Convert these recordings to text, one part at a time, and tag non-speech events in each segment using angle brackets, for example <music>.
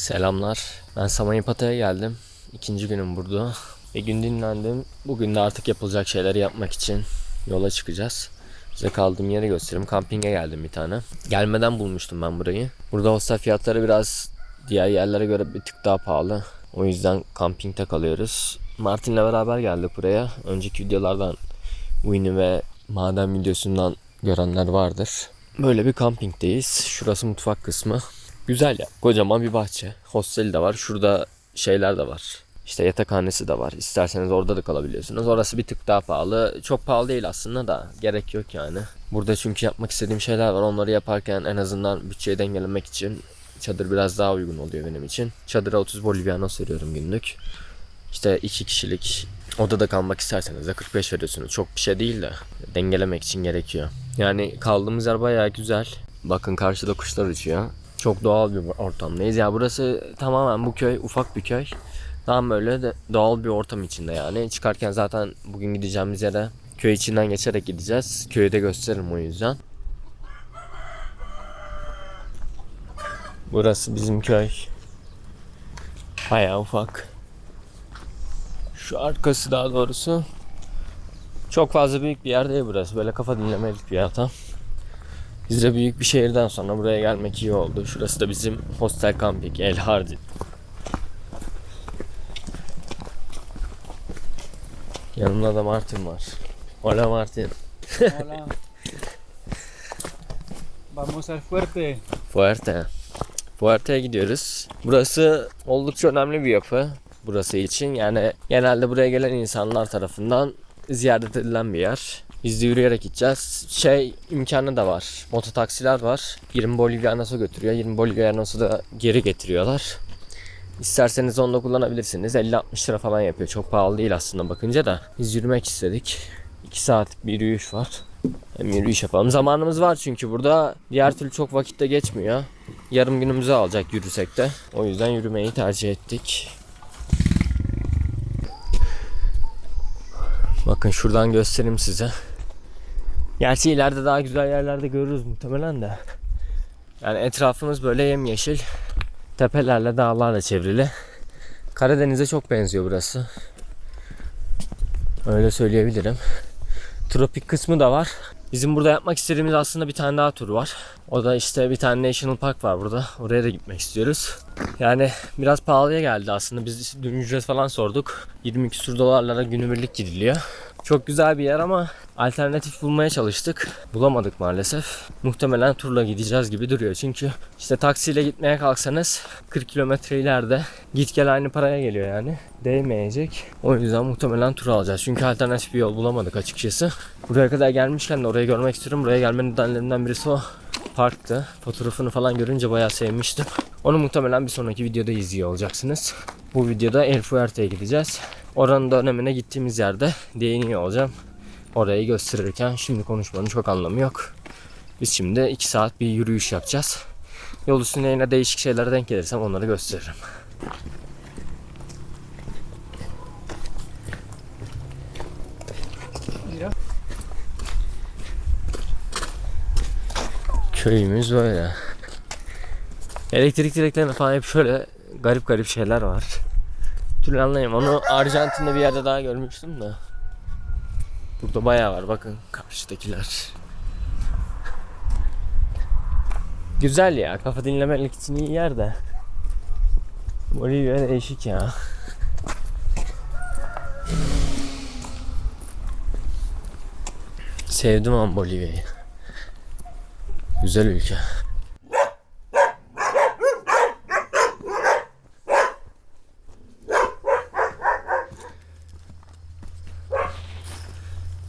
Selamlar. Ben Samanyipata'ya geldim. İkinci günüm burada. Bir gün dinlendim. Bugün de artık yapılacak şeyleri yapmak için yola çıkacağız. Size kaldığım yeri göstereyim. Kampinge geldim bir tane. Gelmeden bulmuştum ben burayı. Burada hostel fiyatları biraz diğer yerlere göre bir tık daha pahalı. O yüzden kampingde kalıyoruz. Martin'le beraber geldik buraya. Önceki videolardan Winnie ve maden videosundan görenler vardır. Böyle bir kampingdeyiz. Şurası mutfak kısmı. Güzel ya. Kocaman bir bahçe. Hosteli de var. Şurada şeyler de var. İşte yatakhanesi de var. İsterseniz orada da kalabiliyorsunuz. Orası bir tık daha pahalı. Çok pahalı değil aslında da. Gerek yok yani. Burada çünkü yapmak istediğim şeyler var. Onları yaparken en azından bütçeyi dengelemek için çadır biraz daha uygun oluyor benim için. Çadıra 30 bolivianos veriyorum günlük. İşte iki kişilik odada kalmak isterseniz de 45 veriyorsunuz. Çok bir şey değil de dengelemek için gerekiyor. Yani kaldığımız yer bayağı güzel. Bakın karşıda kuşlar uçuyor. Çok doğal bir ortamdayız. Ya burası tamamen bu köy ufak bir köy. Tam böyle de doğal bir ortam içinde yani. Çıkarken zaten bugün gideceğimiz yere köy içinden geçerek gideceğiz. Köyü de gösteririm o yüzden. Burası bizim köy. Bayağı ufak. Şu arkası daha doğrusu. Çok fazla büyük bir yer değil burası. Böyle kafa dinlemelik bir yer tam. Biz de büyük bir şehirden sonra buraya gelmek iyi oldu. Şurası da bizim hostel camping El Hardi. Yanımda da Martin var. Hola Martin. Hola. Vamos al fuerte. Fuerte. Fuerte'ye gidiyoruz. Burası oldukça önemli bir yapı. Burası için yani genelde buraya gelen insanlar tarafından ziyaret edilen bir yer. Biz de yürüyerek gideceğiz. Şey imkanı da var. Mototaksiler var. 20 Bolivianos'a götürüyor. 20 Bolivianos'u da geri getiriyorlar. İsterseniz onu da kullanabilirsiniz. 50-60 lira falan yapıyor. Çok pahalı değil aslında bakınca da. Biz yürümek istedik. 2 saatlik bir yürüyüş var. Hem yürüyüş yapalım. Zamanımız var çünkü burada. Diğer türlü çok vakitte geçmiyor. Yarım günümüzü alacak yürüsek de. O yüzden yürümeyi tercih ettik. Bakın şuradan göstereyim size. Gerçi ileride daha güzel yerlerde görürüz muhtemelen de. Yani etrafımız böyle yemyeşil. Tepelerle dağlarla çevrili. Karadeniz'e çok benziyor burası. Öyle söyleyebilirim. Tropik kısmı da var. Bizim burada yapmak istediğimiz aslında bir tane daha tur var. O da işte bir tane National Park var burada. Oraya da gitmek istiyoruz. Yani biraz pahalıya geldi aslında. Biz dün ücret falan sorduk. 20 küsur dolarlara günübirlik gidiliyor. Çok güzel bir yer ama alternatif bulmaya çalıştık. Bulamadık maalesef. Muhtemelen turla gideceğiz gibi duruyor. Çünkü işte taksiyle gitmeye kalksanız 40 kilometre ileride git gel aynı paraya geliyor yani. Değmeyecek. O yüzden muhtemelen tur alacağız. Çünkü alternatif bir yol bulamadık açıkçası. Buraya kadar gelmişken de orayı görmek istiyorum. Buraya gelmenin nedenlerinden birisi o parktı. Fotoğrafını falan görünce bayağı sevmiştim. Onu muhtemelen bir sonraki videoda izliyor olacaksınız. Bu videoda El Fuerte'ye gideceğiz. Oranın da önemine gittiğimiz yerde değiniyor olacağım. Orayı gösterirken şimdi konuşmanın çok anlamı yok. Biz şimdi 2 saat bir yürüyüş yapacağız. Yol üstünde yine değişik şeylere denk gelirsem onları gösteririm. Köyümüz böyle. Elektrik direklerinde falan hep şöyle garip garip şeyler var. Türlü anlayayım. Onu Arjantin'de bir yerde daha görmüştüm de. Burada bayağı var bakın karşıdakiler. Güzel ya. Kafa dinlemelik için iyi yer de. Bolivya değişik ya. Sevdim ama Bolivya'yı. Güzel ülke.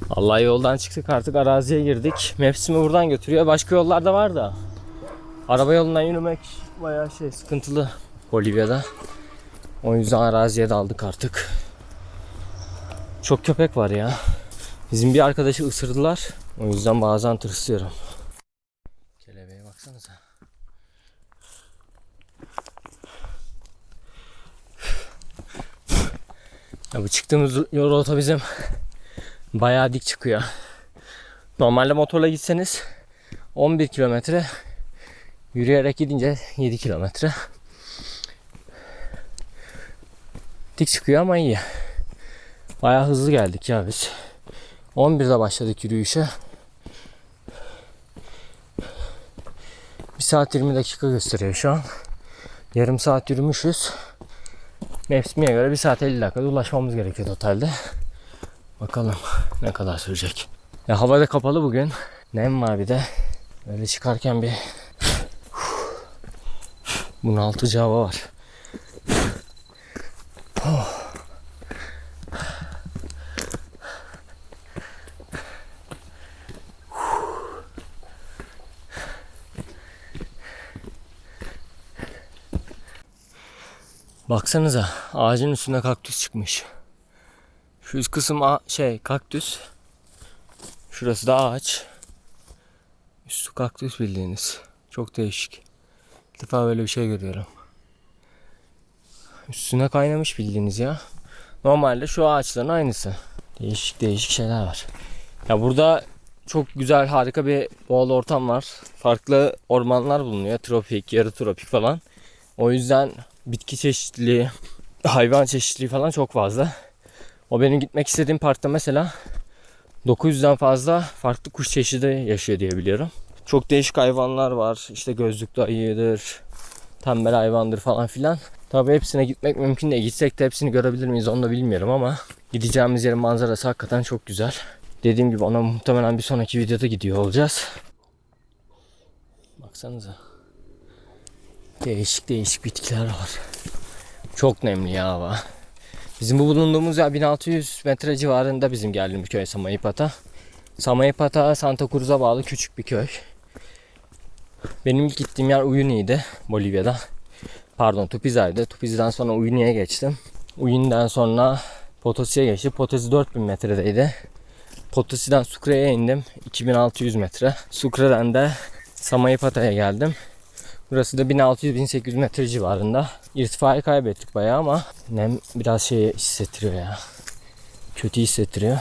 Allah yoldan çıktık artık araziye girdik. Maps'imi buradan götürüyor. Başka yollar da var da. Araba yolundan yürümek bayağı şey sıkıntılı Bolivya'da. O yüzden araziye daldık artık. Çok köpek var ya. Bizim bir arkadaşı ısırdılar. O yüzden bazen tırsıyorum. Kelebeğe baksanıza. Ya bu çıktığımız yol rota bizim bayağı dik çıkıyor. Normalde motorla gitseniz 11 kilometre yürüyerek gidince 7 kilometre. Dik çıkıyor ama iyi. Bayağı hızlı geldik ya biz. 11'de başladık yürüyüşe. 1 saat 20 dakika gösteriyor şu an. Yarım saat yürümüşüz. Mevsimiye göre 1 saat 50 dakikada ulaşmamız gerekiyor totalde. Bakalım ne kadar sürecek. Ya hava da kapalı bugün. Nem var bir de. Böyle çıkarken bir bunaltıcı hava var. Baksanıza ağacın üstünde kaktüs çıkmış. Şu üst kısım a- şey kaktüs. Şurası da ağaç. Üstü kaktüs bildiğiniz. Çok değişik. İlk defa böyle bir şey görüyorum. Üstüne kaynamış bildiğiniz ya. Normalde şu ağaçların aynısı. Değişik değişik şeyler var. Ya burada çok güzel harika bir doğal ortam var. Farklı ormanlar bulunuyor. Tropik, yarı tropik falan. O yüzden bitki çeşitliliği, hayvan çeşitliliği falan çok fazla. O benim gitmek istediğim parkta mesela 900'den fazla farklı kuş çeşidi yaşıyor diye biliyorum. Çok değişik hayvanlar var. İşte gözlüklü ayıdır, tembel hayvandır falan filan. Tabii hepsine gitmek mümkün değil. Gitsek de hepsini görebilir miyiz onu da bilmiyorum ama gideceğimiz yerin manzarası hakikaten çok güzel. Dediğim gibi ona muhtemelen bir sonraki videoda gidiyor olacağız. Baksanıza. Değişik değişik bitkiler var. Çok nemli ya hava. Bizim bu bulunduğumuz yer 1600 metre civarında bizim geldiğimiz köy Samayipata. Samayipata Santa Cruz'a bağlı küçük bir köy. Benim ilk gittiğim yer Uyuni'ydi Bolivya'da. Pardon Tupiza'ydı. Tupiza'dan sonra Uyuni'ye geçtim. Uyuni'den sonra Potosi'ye geçtim. Potosi 4000 metredeydi. Potosi'den Sucre'ye indim. 2600 metre. Sucre'den de Samayipata'ya geldim. Burası da 1600-1800 metre civarında. İrtifayı kaybettik bayağı ama nem biraz şey hissettiriyor ya. Kötü hissettiriyor.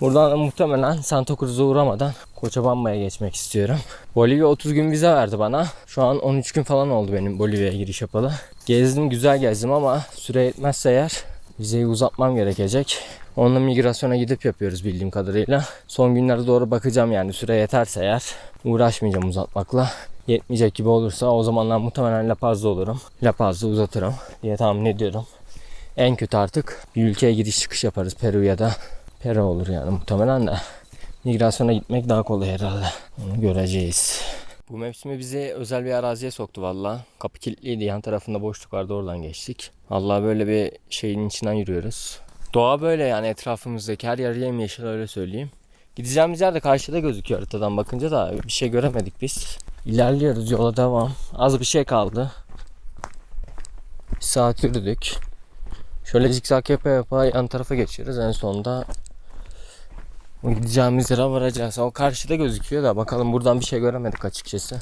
Buradan da muhtemelen Santa Cruz'a uğramadan Cochabamba'ya geçmek istiyorum. Bolivya 30 gün vize verdi bana. Şu an 13 gün falan oldu benim Bolivya'ya giriş yapalı. Gezdim güzel gezdim ama süre yetmezse eğer vizeyi uzatmam gerekecek. Onunla migrasyona gidip yapıyoruz bildiğim kadarıyla. Son günlere doğru bakacağım yani süre yeterse eğer uğraşmayacağım uzatmakla. Yetmeyecek gibi olursa o zamanlar muhtemelen La Paz'da olurum. La Paz'da uzatırım diye tahmin ediyorum. En kötü artık bir ülkeye gidiş çıkış yaparız Peru ya da Peru olur yani muhtemelen de. Migrasyona gitmek daha kolay herhalde. Onu göreceğiz. Bu mevsimi bizi özel bir araziye soktu valla. Kapı kilitliydi. Yan tarafında boşluk vardı oradan geçtik. Allah böyle bir şeyin içinden yürüyoruz. Doğa böyle yani etrafımızdaki her yer yemyeşil öyle söyleyeyim. Gideceğimiz yer de karşıda gözüküyor haritadan bakınca da bir şey göremedik biz. İlerliyoruz yola devam. Az bir şey kaldı. Bir saat yürüdük. Şöyle zikzak yapa yapa yan tarafa geçiyoruz. En sonunda gideceğimiz yere varacağız. O karşıda gözüküyor da bakalım buradan bir şey göremedik açıkçası.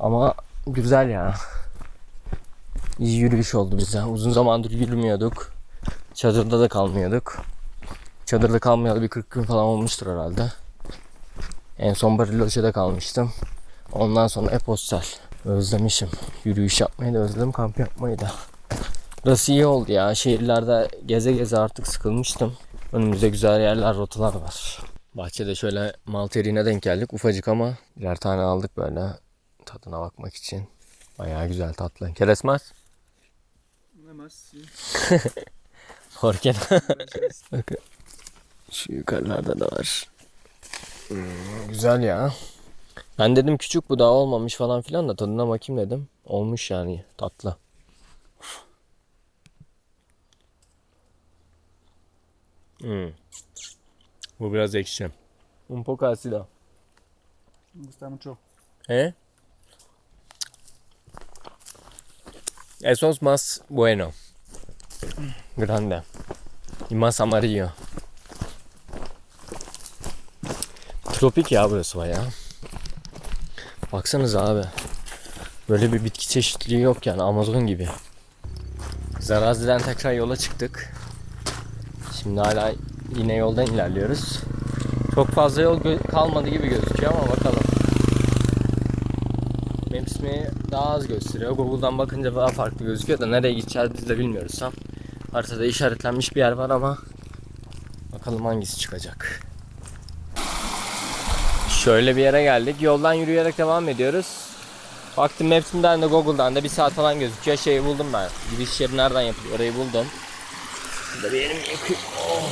Ama güzel ya. İyi yürüyüş oldu bize. Uzun zamandır yürümüyorduk. Çadırda da kalmıyorduk. Çadırda kalmayalı bir 40 gün falan olmuştur herhalde. En son Bariloche'de kalmıştım. Ondan sonra e-postal. Özlemişim. Yürüyüş yapmayı da özledim. Kamp yapmayı da. Burası iyi oldu ya. Şehirlerde geze geze artık sıkılmıştım. Önümüzde güzel yerler, rotalar var. Bahçede şöyle malteriğine denk geldik. Ufacık ama birer tane aldık böyle tadına bakmak için. Bayağı güzel tatlı. Keresmez. <laughs> Horken. Bakın. Şu yukarılarda da var. Hmm, güzel ya. Ben dedim küçük bu daha olmamış falan filan da tadına bakayım dedim. Olmuş yani tatlı. Hmm. Bu biraz ekşi. Un poco ácido. Me gusta mucho. ¿Eh? Eso es más bueno. Grande. Y más amarillo. Tropik ya burası baya. Baksanıza abi. Böyle bir bitki çeşitliliği yok yani Amazon gibi. Biz araziden tekrar yola çıktık. Şimdi hala yine yoldan ilerliyoruz. Çok fazla yol kalmadı gibi gözüküyor ama bakalım. Maps mi daha az gösteriyor. Google'dan bakınca daha farklı gözüküyor da nereye gideceğiz biz de bilmiyoruz tam. Haritada işaretlenmiş bir yer var ama bakalım hangisi çıkacak. Şöyle bir yere geldik. Yoldan yürüyerek devam ediyoruz. Baktım Maps'imden de Google'dan da bir saat falan gözüküyor. Şeyi buldum ben. Giriş yeri nereden yapılıyor orayı buldum. Burada bir yerim yakıyor. Oh.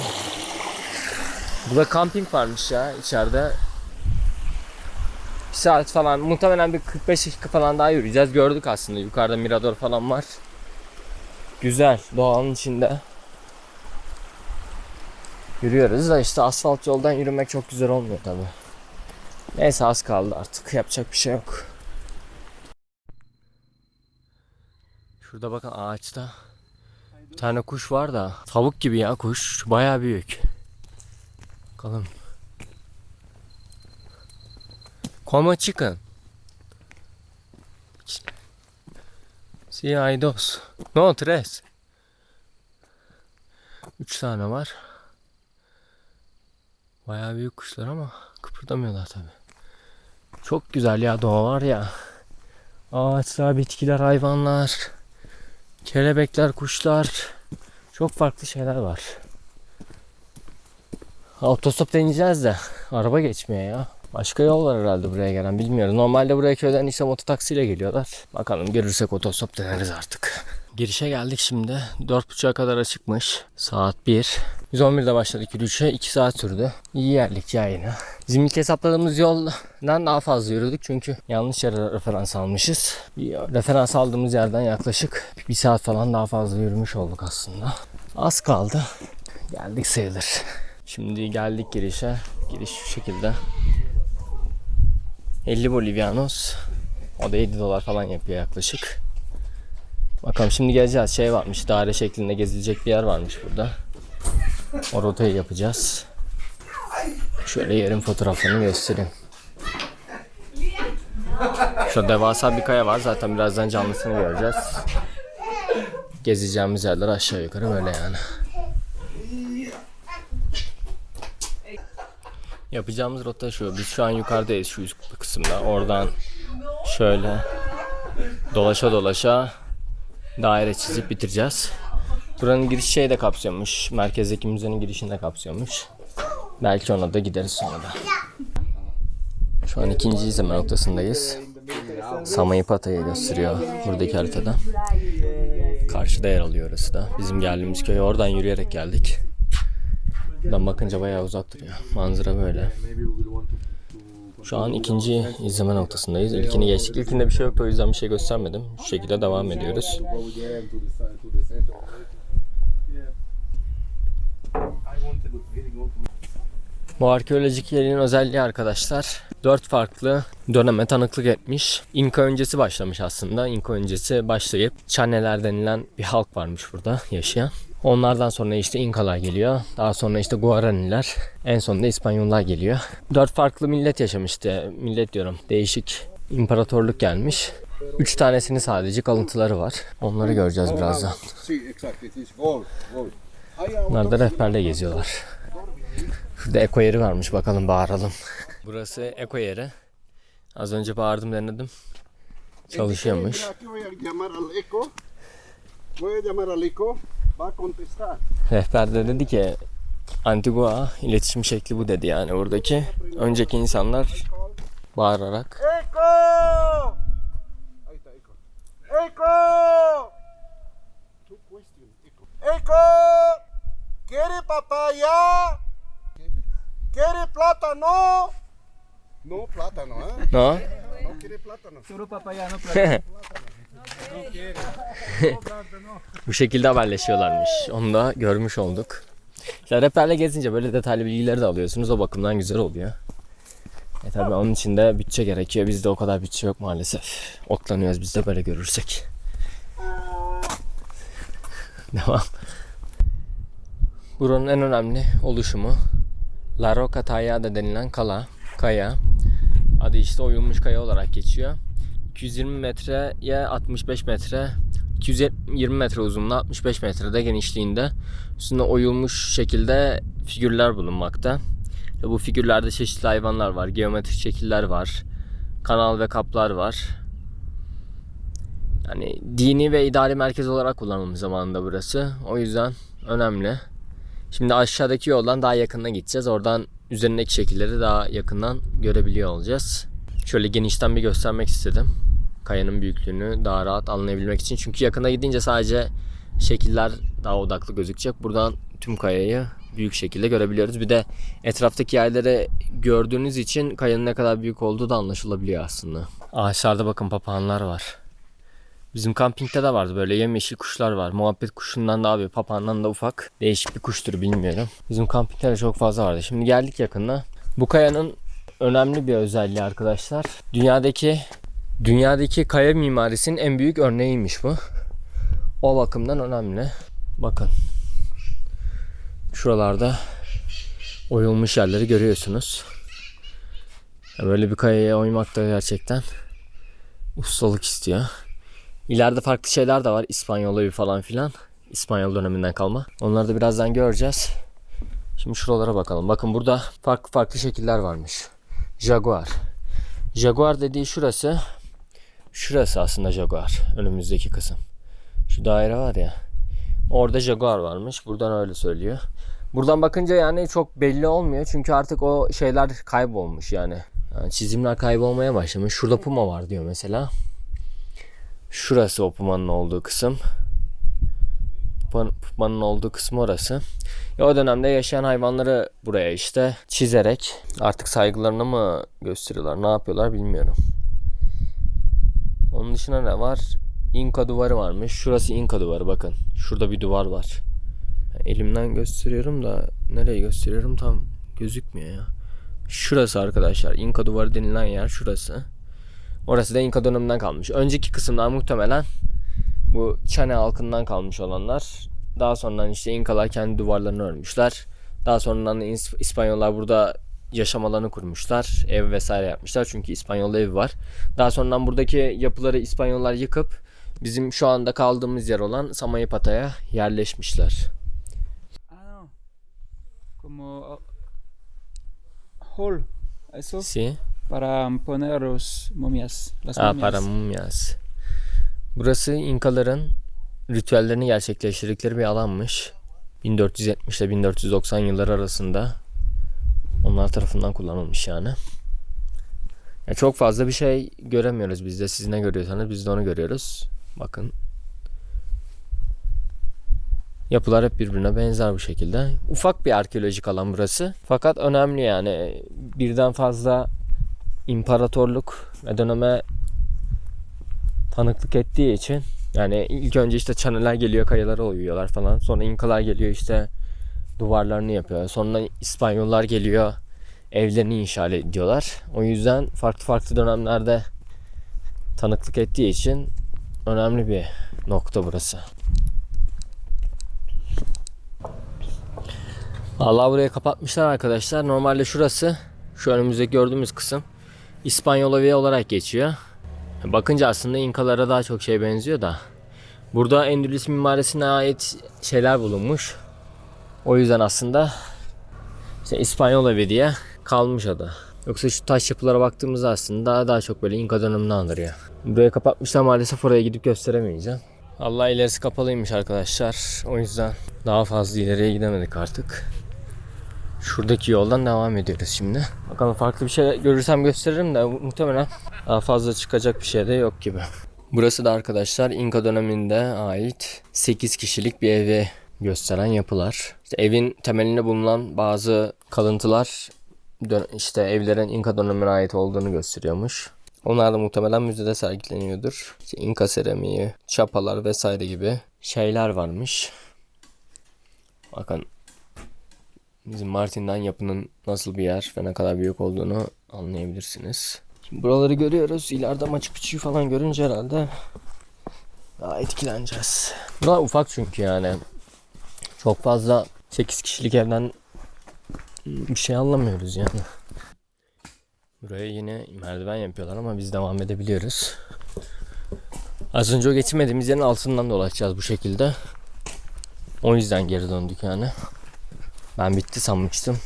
Burada kamping varmış ya içeride. Bir saat falan muhtemelen bir 45 dakika falan daha yürüyeceğiz. Gördük aslında yukarıda mirador falan var. Güzel doğanın içinde. Yürüyoruz da işte asfalt yoldan yürümek çok güzel olmuyor tabi. Neyse az kaldı artık yapacak bir şey yok. Şurada bakın ağaçta bir tane kuş var da tavuk gibi ya kuş baya büyük. Bakalım. Como chicken. Sí, hay. No, tres. Üç tane var. Bayağı büyük kuşlar ama kıpırdamıyorlar tabi. Çok güzel ya doğa var ya. Ağaçlar, bitkiler, hayvanlar, kelebekler, kuşlar. Çok farklı şeyler var. Otostop deneyeceğiz de araba geçmiyor ya. Başka yol var herhalde buraya gelen bilmiyorum. Normalde buraya köyden işte mototaksiyle geliyorlar. Bakalım görürsek otostop deneriz artık. Girişe geldik şimdi. 4.30'a kadar açıkmış. Saat 1. 111'de başladık yürüyüşe. 2 saat sürdü. İyi yerlik ya yine. Bizim ilk hesapladığımız yoldan daha fazla yürüdük çünkü yanlış yere referans almışız. Bir referans aldığımız yerden yaklaşık bir saat falan daha fazla yürümüş olduk aslında. Az kaldı. Geldik sayılır. Şimdi geldik girişe. Giriş şu şekilde. 50 bolivianos. O da 7 dolar falan yapıyor yaklaşık. Bakalım şimdi geleceğiz. Şey varmış. Daire şeklinde gezilecek bir yer varmış burada. O rotayı yapacağız. Şöyle yerin fotoğraflarını göstereyim. Şurada devasa bir kaya var. Zaten birazdan canlısını göreceğiz. Gezeceğimiz yerler aşağı yukarı böyle yani. Yapacağımız rota şu. Biz şu an yukarıdayız şu üst kısımda. Oradan şöyle dolaşa dolaşa daire çizip bitireceğiz. Buranın giriş şeyi de kapsıyormuş. Merkezdeki müzenin girişini de kapsıyormuş. Belki ona da gideriz sonra da. Şu an ikinci izleme noktasındayız. Samayipata'yı gösteriyor buradaki haritada. Karşıda yer alıyor orası da. Bizim geldiğimiz köye oradan yürüyerek geldik. Buradan bakınca bayağı uzak duruyor. Manzara böyle. Şu an ikinci izleme noktasındayız. İlkini geçtik. İlkinde bir şey yoktu o yüzden bir şey göstermedim. Şu şekilde devam ediyoruz. Bu arkeolojik yerin özelliği arkadaşlar dört farklı döneme tanıklık etmiş. İnka öncesi başlamış aslında. İnka öncesi başlayıp Çaneler denilen bir halk varmış burada yaşayan. Onlardan sonra işte İnkalar geliyor. Daha sonra işte Guaraniler. En sonunda İspanyollar geliyor. Dört farklı millet yaşamıştı. Millet diyorum. Değişik imparatorluk gelmiş. Üç tanesinin sadece kalıntıları var. Onları göreceğiz birazdan. Bunlar da rehberle geziyorlar. Şurada eko yeri varmış bakalım bağıralım. Burası eko yeri. Az önce bağırdım denedim. Çalışıyormuş. Rehber de dedi ki Antigua iletişim şekli bu dedi yani buradaki. Önceki insanlar bağırarak questions, eco. ¡Eco! ¿Quiere papaya? ¿Quiere plátano? No plátano, ¿eh? no? No quiere plátano. Solo papaya, no <laughs> plata. Bu şekilde haberleşiyorlarmış. Onu da görmüş olduk. İşte rehberle gezince böyle detaylı bilgileri de alıyorsunuz. O bakımdan güzel oluyor. E tabi onun için de bütçe gerekiyor. Bizde o kadar bütçe yok maalesef. Otlanıyoruz biz de böyle görürsek. <laughs> Devam. Buranın en önemli oluşumu La Roca Tallada denilen kala, kaya. Adı işte oyulmuş kaya olarak geçiyor. 220 metreye 65 metre 220 metre uzunluğu 65 metrede genişliğinde üstünde oyulmuş şekilde figürler bulunmakta. Ve bu figürlerde çeşitli hayvanlar var, geometrik şekiller var, kanal ve kaplar var. Yani dini ve idari merkez olarak kullanılmış zamanında burası. O yüzden önemli. Şimdi aşağıdaki yoldan daha yakına gideceğiz. Oradan üzerindeki şekilleri daha yakından görebiliyor olacağız. Şöyle genişten bir göstermek istedim. Kayanın büyüklüğünü daha rahat anlayabilmek için. Çünkü yakına gidince sadece şekiller daha odaklı gözükecek. Buradan tüm kayayı büyük şekilde görebiliyoruz. Bir de etraftaki yerleri gördüğünüz için kayanın ne kadar büyük olduğu da anlaşılabiliyor aslında. Ağaçlarda bakın papağanlar var. Bizim kampingde de vardı böyle yemyeşil kuşlar var. Muhabbet kuşundan da abi papağandan da ufak. Değişik bir kuştur bilmiyorum. Bizim kampingde de çok fazla vardı. Şimdi geldik yakında. Bu kayanın önemli bir özelliği arkadaşlar. Dünyadaki dünyadaki kaya mimarisinin en büyük örneğiymiş bu. O bakımdan önemli. Bakın. Şuralarda oyulmuş yerleri görüyorsunuz. Böyle bir kayaya oymak da gerçekten ustalık istiyor. İleride farklı şeyler de var. İspanyol evi falan filan. İspanyol döneminden kalma. Onları da birazdan göreceğiz. Şimdi şuralara bakalım. Bakın burada farklı farklı şekiller varmış. Jaguar. Jaguar dediği şurası. Şurası aslında Jaguar. Önümüzdeki kısım. Şu daire var ya. Orada Jaguar varmış. Buradan öyle söylüyor. Buradan bakınca yani çok belli olmuyor. Çünkü artık o şeyler kaybolmuş yani. yani çizimler kaybolmaya başlamış. Şurada Puma var diyor mesela. Şurası o Puma'nın olduğu kısım. Puma'nın olduğu kısmı orası. Ya o dönemde yaşayan hayvanları buraya işte çizerek artık saygılarını mı gösteriyorlar ne yapıyorlar bilmiyorum. Onun dışında ne var? İnka duvarı varmış. Şurası İnka duvarı bakın. Şurada bir duvar var. Elimden gösteriyorum da nereye gösteriyorum tam gözükmüyor ya. Şurası arkadaşlar. İnka duvarı denilen yer şurası. Orası da İnka döneminden kalmış. Önceki kısımlar muhtemelen bu Çane halkından kalmış olanlar. Daha sonradan işte İnkalar kendi duvarlarını örmüşler. Daha sonradan İs- İspanyollar burada yaşam alanı kurmuşlar. Ev vesaire yapmışlar. Çünkü İspanyol evi var. Daha sonradan buradaki yapıları İspanyollar yıkıp bizim şu anda kaldığımız yer olan Samayapata'ya yerleşmişler. Ah. Como uh, hall. Eso Si. para poner los momias. Las Ha, momias. para mumyas. Burası İnkaların ritüellerini gerçekleştirdikleri bir alanmış. 1470 ile 1490 yılları arasında onlar tarafından kullanılmış yani. Ya çok fazla bir şey göremiyoruz biz de. Siz ne görüyorsanız biz de onu görüyoruz. Bakın. Yapılar hep birbirine benzer bu şekilde. Ufak bir arkeolojik alan burası. Fakat önemli yani. Birden fazla imparatorluk ve döneme tanıklık ettiği için yani ilk önce işte Çanalar geliyor kayalara uyuyorlar falan. Sonra İnkalar geliyor işte duvarlarını yapıyor. Sonra İspanyollar geliyor evlerini inşa ediyorlar. O yüzden farklı farklı dönemlerde tanıklık ettiği için önemli bir nokta burası. Allah burayı kapatmışlar arkadaşlar. Normalde şurası şu önümüzde gördüğümüz kısım İspanyol olarak geçiyor. Bakınca aslında İnkalara daha çok şey benziyor da. Burada Endülüs mimarisine ait şeyler bulunmuş. O yüzden aslında işte İspanyol evi diye kalmış adı. Yoksa şu taş yapılara baktığımızda aslında daha çok böyle İnka dönemini andırıyor. Burayı kapatmışlar maalesef oraya gidip gösteremeyeceğim. Allah ilerisi kapalıymış arkadaşlar. O yüzden daha fazla ileriye gidemedik artık. Şuradaki yoldan devam ediyoruz şimdi. Bakalım farklı bir şey görürsem gösteririm de muhtemelen daha fazla çıkacak bir şey de yok gibi. Burası da arkadaşlar İnka döneminde ait 8 kişilik bir evi gösteren yapılar. İşte evin temelinde bulunan bazı kalıntılar işte evlerin İnka dönemine ait olduğunu gösteriyormuş. Onlar da muhtemelen müzede sergileniyordur. İşte İnka seramiği, çapalar vesaire gibi şeyler varmış. Bakın bizim Martin'den yapının nasıl bir yer ve ne kadar büyük olduğunu anlayabilirsiniz. Şimdi buraları görüyoruz. İleride Machu Picchu'yu falan görünce herhalde daha etkileneceğiz. Bunlar ufak çünkü yani. Çok fazla 8 kişilik evden bir şey anlamıyoruz yani. Buraya yine merdiven yapıyorlar ama biz devam edebiliyoruz. Az önce o geçmediğimiz yerin altından dolaşacağız bu şekilde. O yüzden geri döndük yani. Ben bitti sanmıştım.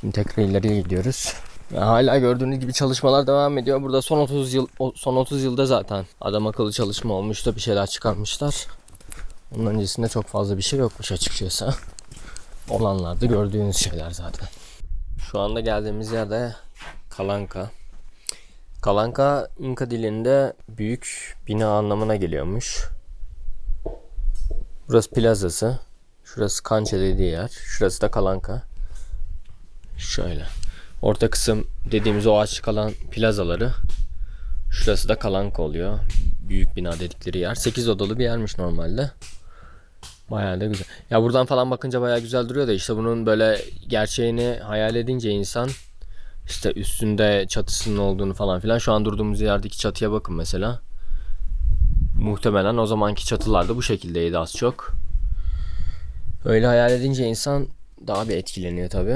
Şimdi tekrar ileriye gidiyoruz. Ve hala gördüğünüz gibi çalışmalar devam ediyor. Burada son 30 yıl son 30 yılda zaten adam akıllı çalışma olmuş da bir şeyler çıkarmışlar. Onun öncesinde çok fazla bir şey yokmuş açıkçası. Olanlarda gördüğünüz şeyler zaten. Şu anda geldiğimiz yerde Kalanka. Kalanka İnka dilinde büyük bina anlamına geliyormuş. Burası plazası. Şurası Kança dediği yer. Şurası da Kalanka. Şöyle. Orta kısım dediğimiz o açık kalan plazaları. Şurası da Kalanka oluyor. Büyük bina dedikleri yer. 8 odalı bir yermiş normalde. Bayağı da güzel. Ya buradan falan bakınca bayağı güzel duruyor da işte bunun böyle gerçeğini hayal edince insan işte üstünde çatısının olduğunu falan filan. Şu an durduğumuz yerdeki çatıya bakın mesela. Muhtemelen o zamanki çatılar da bu şekildeydi az çok. Öyle hayal edince insan daha bir etkileniyor tabi.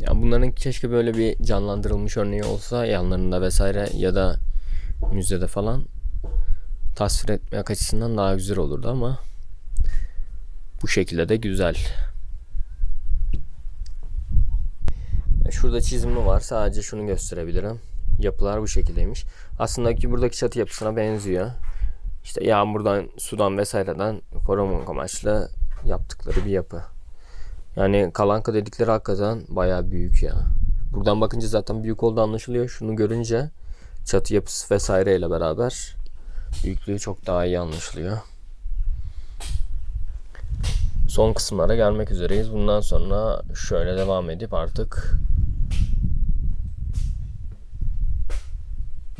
Ya bunların keşke böyle bir canlandırılmış örneği olsa yanlarında vesaire ya da müzede falan tasvir etmek açısından daha güzel olurdu ama bu şekilde de güzel. Şurada çizimi var. Sadece şunu gösterebilirim. Yapılar bu şekildeymiş. Aslında ki buradaki çatı yapısına benziyor. İşte yağmurdan, sudan vesaireden korumak amaçlı yaptıkları bir yapı. Yani kalanka dedikleri hakikaten bayağı büyük ya. Buradan bakınca zaten büyük olduğu anlaşılıyor. Şunu görünce çatı yapısı vesaireyle beraber büyüklüğü çok daha iyi anlaşılıyor. Son kısımlara gelmek üzereyiz. Bundan sonra şöyle devam edip artık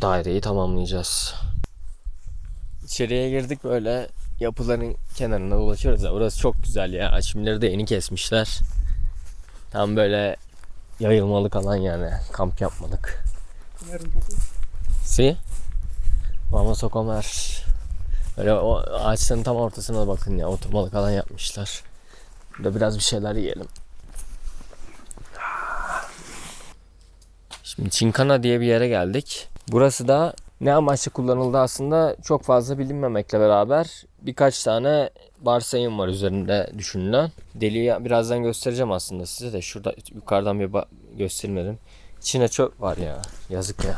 daireyi tamamlayacağız. İçeriye girdik böyle yapıların kenarında dolaşıyoruz ya. Burası çok güzel ya. Çimleri de yeni kesmişler. Tam böyle yayılmalık alan yani. Kamp yapmalık. Si? Vamos a comer. Böyle o ağaçların tam ortasına bakın ya. Oturmalık alan yapmışlar. Burada biraz bir şeyler yiyelim. Şimdi Çinkana diye bir yere geldik. Burası da ne amaçla kullanıldı aslında çok fazla bilinmemekle beraber birkaç tane varsayım var üzerinde düşünülen. Deliği birazdan göstereceğim aslında size de. Şurada yukarıdan bir göstermedim. İçine çöp var ya. Yazık ya.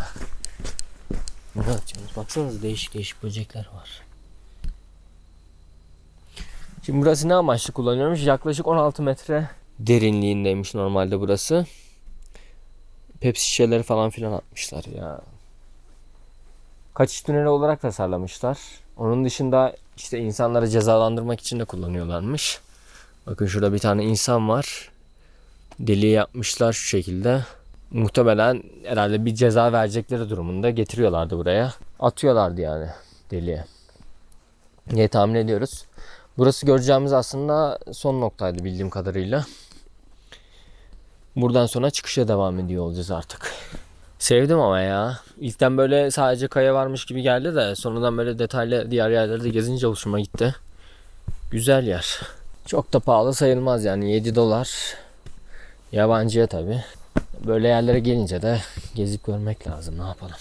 Ne yapacağız? Baksanıza değişik değişik böcekler var. Şimdi burası ne amaçlı kullanıyormuş? Yaklaşık 16 metre derinliğindeymiş normalde burası. Pepsi şişeleri falan filan atmışlar ya. Kaçış tüneli olarak tasarlamışlar. Onun dışında işte insanları cezalandırmak için de kullanıyorlarmış. Bakın şurada bir tane insan var. Deliği yapmışlar şu şekilde. Muhtemelen herhalde bir ceza verecekleri durumunda getiriyorlardı buraya. Atıyorlardı yani deliğe. diye tahmin ediyoruz. Burası göreceğimiz aslında son noktaydı bildiğim kadarıyla. Buradan sonra çıkışa devam ediyor olacağız artık. Sevdim ama ya. İlkten böyle sadece kaya varmış gibi geldi de sonradan böyle detaylı diğer yerleri de gezince hoşuma gitti. Güzel yer. Çok da pahalı sayılmaz yani 7 dolar. Yabancıya tabi. Böyle yerlere gelince de gezip görmek lazım ne yapalım.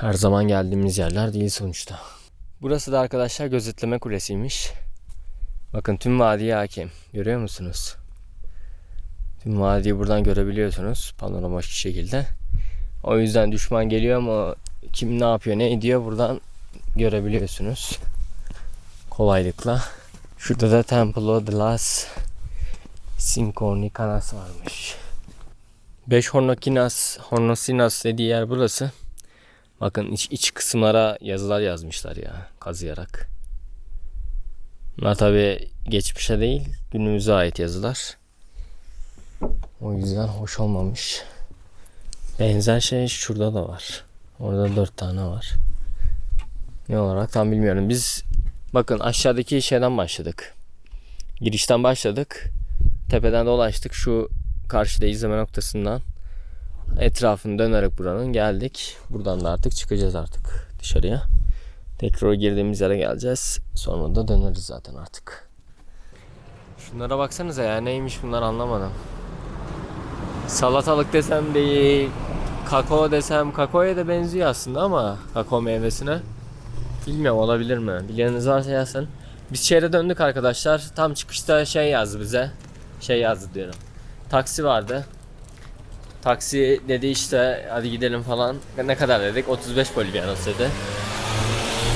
Her zaman geldiğimiz yerler değil sonuçta. Burası da arkadaşlar gözetleme kulesiymiş. Bakın tüm vadiye hakim. Görüyor musunuz? Tüm vadiyi buradan görebiliyorsunuz panoramik şekilde. O yüzden düşman geliyor ama kim ne yapıyor ne ediyor buradan görebiliyorsunuz. Kolaylıkla. Şurada da Templo de las Sinconicanas varmış. 5 Hornokinas, Hornosinas dediği yer burası. Bakın iç, iç kısımlara yazılar yazmışlar ya kazıyarak. Bunlar tabi geçmişe değil günümüze ait yazılar. O yüzden hoş olmamış. Benzer şey şurada da var. Orada dört tane var. Ne olarak tam bilmiyorum. Biz bakın aşağıdaki şeyden başladık. Girişten başladık. Tepeden dolaştık. Şu karşıda izleme noktasından etrafını dönerek buranın geldik. Buradan da artık çıkacağız artık dışarıya. Tekrar girdiğimiz yere geleceğiz. Sonra da döneriz zaten artık. Şunlara baksanıza ya neymiş bunlar anlamadım. Salatalık desem değil. Kakao desem kakaoya da benziyor aslında ama kakao meyvesine. Bilmiyorum olabilir mi? Bileniniz varsa yazsın. Biz şehre döndük arkadaşlar. Tam çıkışta şey yazdı bize. Şey yazdı diyorum. Taksi vardı. Taksi dedi işte hadi gidelim falan. Ne kadar dedik? 35 bolivianos dedi.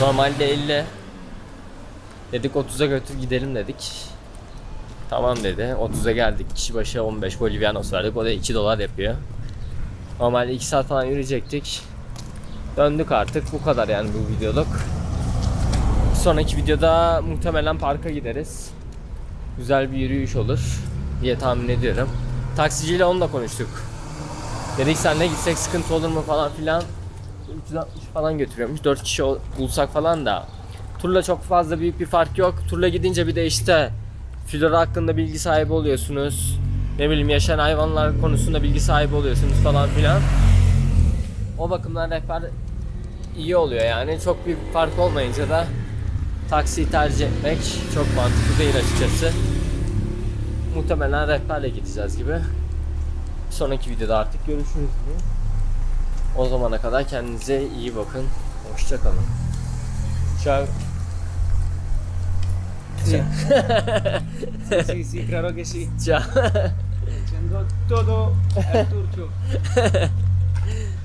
Normalde 50. Dedik 30'a götür gidelim dedik. Tamam dedi. 30'a geldik. Kişi başı 15 bolivianos verdik. O da 2 dolar yapıyor. Normalde 2 saat falan yürüyecektik. Döndük artık. Bu kadar yani bu videoluk. Sonraki videoda muhtemelen parka gideriz. Güzel bir yürüyüş olur diye tahmin ediyorum. Taksiciyle onu da konuştuk. Dedik senle gitsek sıkıntı olur mu falan filan. 360 falan götürüyormuş. 4 kişi bulsak falan da. Turla çok fazla büyük bir fark yok. Turla gidince bir de işte flora hakkında bilgi sahibi oluyorsunuz. Ne bileyim yaşayan hayvanlar konusunda bilgi sahibi oluyorsunuz falan filan. O bakımdan rehber iyi oluyor yani. Çok büyük bir fark olmayınca da taksiyi tercih etmek çok mantıklı değil açıkçası. Muhtemelen rehberle gideceğiz gibi. Sonraki videoda artık görüşürüz. diye. O zamana kadar kendinize iyi bakın. Hoşçakalın. Ciao. <laughs> Sí. sí, sí, claro que sí. Ciao. Echando todo al turcho. <laughs>